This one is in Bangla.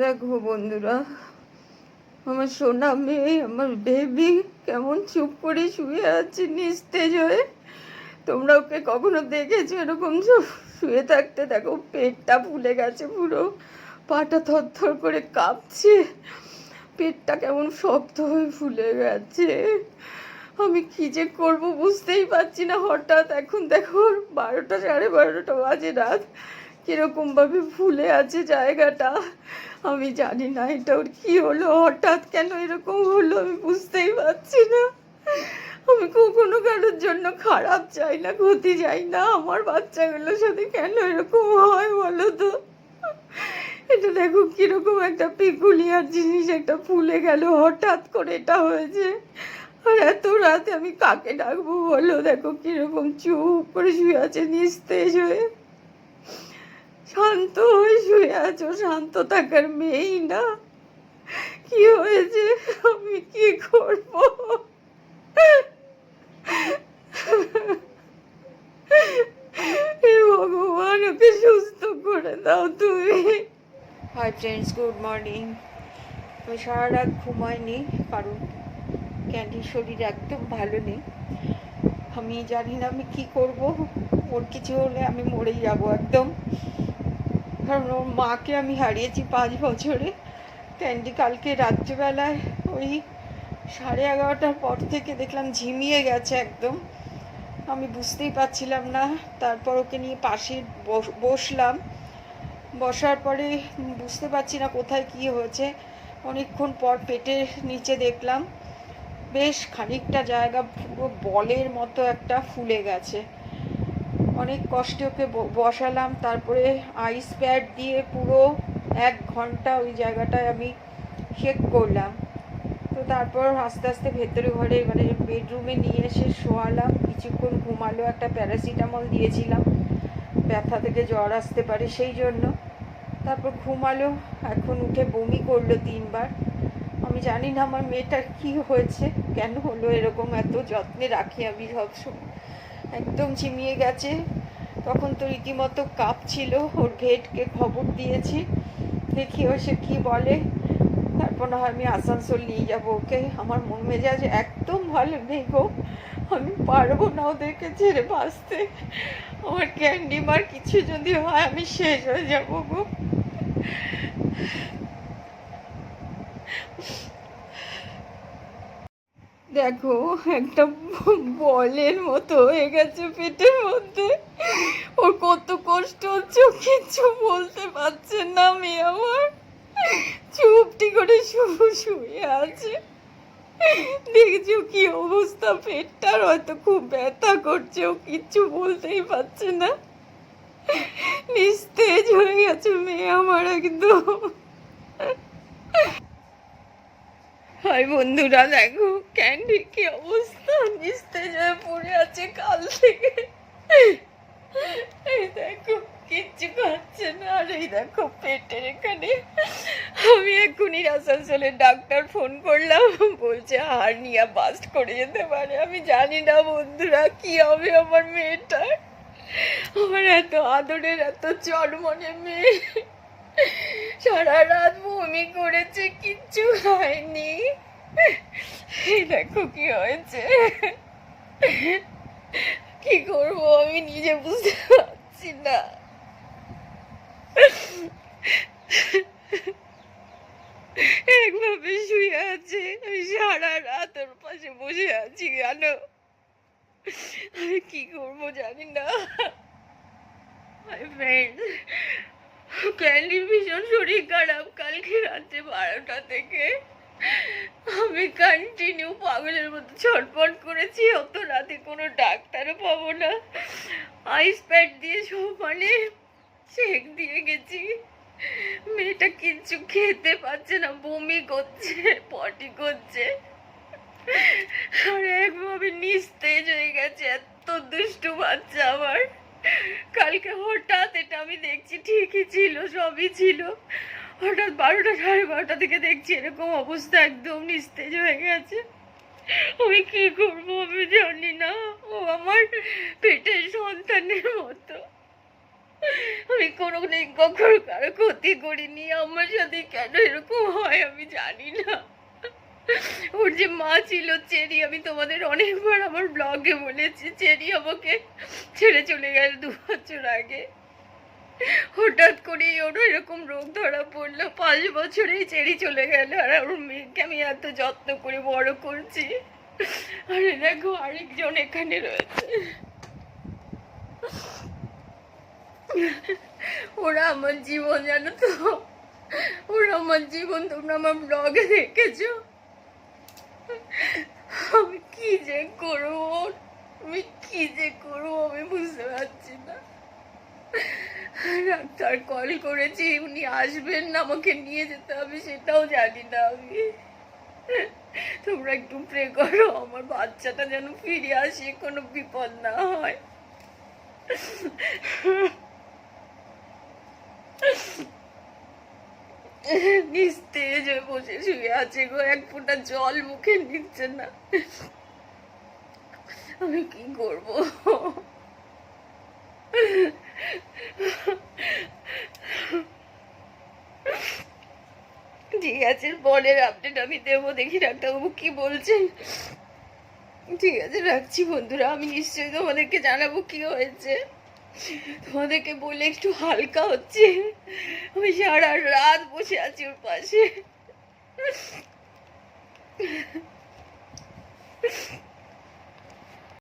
দেখো বন্ধুরা, আমার সোনা মেয়ে, আমার বেবি কেমন চুপ করে শুয়ে আছে নিস্তেজ হয়ে। তোমরা ওকে কখনো দেখেছ এরকম? শুয়ে থাকতে দেখো পেটটা ফুলে গেছে পুরো, পাটা থরথর করে কাঁপছে। পেটটা কেমন শক্ত হয়ে ফুলে গেছে। আমি কি যে করব বুঝতেই পারছি না। হঠাৎ এখন দেখো বারোটা, সাড়ে বারোটা বাজে রাত। কীরকম ভাবে ফুলে আছে জায়গাটা। আমি জানি না এটা ওর কি হলো, হঠাৎ কেন এরকম হলো আমি বুঝতেই পারছি না। আমি কখনো কারোর জন্য খারাপ চাই না, ক্ষতি চাই না। আমার বাচ্চাগুলোর সাথে কেন এরকম হয় বলো তো? এটা দেখো কীরকম একটা পিকুলিয়ার জিনিস, একটা ফুলে গেল, হঠাৎ করে এটা হয়েছে। আর এত রাতে আমি কাকে ডাকবো বলো? দেখো কীরকম চুপ করে শুয়ে আছে নিস্তেজ হয়ে। শান্ত হয়ে শুয়ে আছো, শান্ত থাকার মেয়েই না। কি হয়েছে? আমি কি করব? ভগবান, ওকে সুস্থ করে দাও তুমি। হাই ফ্রেন্ডস গুড মর্নিং আমি সারা রাত ঘুমাইনি, কারণ ক্যান্ডির শরীর একদম ভালো নেই। আমি জানি না আমি কি করব, ওর কিছু হলে আমি মরে যাব একদম। ওর মাকে আমি হারিয়েছি পাঁচ বছরে। ক্যান্ডি কালকে রাত্রিবেলায় ওই সাড়ে এগারোটার পর থেকে দেখলাম ঝিমিয়ে গেছে একদম। আমি বুঝতেই পারছিলাম না। তারপর ওকে নিয়ে পাশে বস- বসলাম। বসার পরে বুঝতে পারছি না কোথায় কি হয়েছে। অনেকক্ষণ পর পেটের নিচে দেখলাম, বেশ খানিকটা জায়গা পুরো বলের মতো একটা ফুলে গেছে। অনেক কষ্টে ওকে বসালাম। তারপরে আইস প্যাড দিয়ে পুরো এক ঘণ্টা ওই জায়গাটায় আমি শেক করলাম। তো তারপর আস্তে আস্তে ভেতরে ঘরে মানে বেডরুমে নিয়ে এসে শোয়ালাম। কিছুক্ষণ ঘুমালো, একটা প্যারাসিটামল দিয়েছিলাম। ব্যথা থেকে জ্বর আসতে পারে সেই জন্য। তারপর ঘুমালো, এখন উঠে বমি করল তিনবার। আমি জানি না আমার মেয়েটার কি হয়েছে, কেন হলো এরকম এত যত্নে রাখি আমি সবসময় একদম ঝিমিয়ে গেছে। তখন তো রীতিমতো কাঁপছিল, ওর ভেটকে খবর দিয়েছি। দেখি ও সে কী বলে। তারপর না আমি আসানসোল নিয়ে যাব ওকে। আমার মন মেজাজ একদম ভালো নেই গো। আমি পারব না ওদেরকে ছেড়ে বাঁচতে। আমার ক্যান্ডি মার কিছু যদি হয় আমি শেষ হয়ে যাব গো। দেখো, একটা বলের মতো হয়ে গেছে পেটের মধ্যে। ওর কত কষ্ট হচ্ছে কিচ্ছু বলতে পারছে না মেয়ে আমার। চুপটি করে শুয়ে শুয়ে আছে। দেখছ কি অবস্থা, পেটটার হয়তো খুব ব্যথা করছে, ও কিচ্ছু বলতেই পারছে না। নিস্তেজ হয়ে গেছে মেয়ে আমার একদম। হাই বন্ধুরা, দেখো, ক্যান্ডি কি অবস্থা? নিস্তে হয়ে পড়ে আছে কাল থেকে। এই দেখো, কিচ্ছু খাচ্ছে না। আর এই দেখো, পেটের এখানে। আমি এক্ষুনি আসানসোলের ডাক্তার ফোন করলাম। বলছে হার্নিয়া বাস্ট করে যেতে পারে। আমি জানি না বন্ধুরা, কি হবে আমার মেয়েটার। আমার এত আদরের, এত চরমনে মেয়ে। সারা রাত বমি করেছে, কিচ্ছু হয়নি। এই দেখো কি হয়েছে। কি করব আমি নিজে বুঝতে পারছি না। একভাবে শুয়ে আছে, আমি সারা রাত ওর পাশে বসে আছি জানো আমি কি করব জানি না। মাই ফ্রেন্ড ক্যান্ডির ভীষণ শরীর খারাপ কালকে রাতে বারোটা থেকে। আমি কন্টিনিউ পাগলের মতো ছটফট করেছি, অত রাতে কোনো ডাক্তারও পাবো না। আইস প্যাড দিয়ে সব মানে চেক দিয়ে গেছি। মেয়েটা কিচ্ছু খেতে পারছে না, বমি করছে পটি করছে। আর একভাবে নিস্তেজ হয়ে গেছে, এত দুষ্টু বাচ্চা আমার। কালকে হঠাৎ এটা আমি দেখছি, ঠিকই ছিল, সবই ছিল। হঠাৎ বারোটা সাড়ে বারোটা থেকে দেখছি এরকম অবস্থা, একদম নিস্তেজ হয়ে গেছে। আমি কি করব, আমি জানি না। ও আমার পেটের সন্তানের মতো। আমি কোনো কখনো কারও ক্ষতি করিনি। আমার সাথে কেন এরকম হয় আমি জানি না। ওর যে মা ছিল, চেরি, আমি তোমাদের অনেকবার আমার ব্লগে বলেছি, চেরি আমাকে ছেড়ে চলে গেল দু বছর আগে। হঠাৎ করেই ওর এরকম রোগ ধরা পড়ল, পাঁচ বছরেই চেরি চলে গেল, আর ওর মেয়েকে আমি এত যত্ন করে বড় করছি। আরে দেখো, আরেকজন এখানে রয়েছে। ওরা আমার জীবন, জানো তো? ওরা আমার জীবন, তোমরা আমার ব্লগে দেখেছ? আমি কি যে করব? আমি কি যে করব আমি বুঝতে পারছি না। ডাক্তার কল করেছি, উনি আসবেন না, আমাকে নিয়ে যেতে হবে, সেটাও জানি না আমি। তোমরা একটু প্রে করো, আমার বাচ্চাটা যেন ফিরে আসে, কোনো বিপদ না হয়। নিস্তেজ হয়ে বসে শুয়ে আছে গো, এক ফোঁটা জল মুখে নিচ্ছে না। আমি কি করব? ঠিক আছে, পরের আপডেট আমি দেবো, দেখি ডাক্তারবাবু কি বলছেন। ঠিক আছে, রাখছি বন্ধুরা, আমি নিশ্চয়ই তোমাদেরকে জানাব কি হয়েছে। তোমাদেরকে বলে একটু হালকা হচ্ছে। আমি সারা রাত বসে আছি ওর পাশে।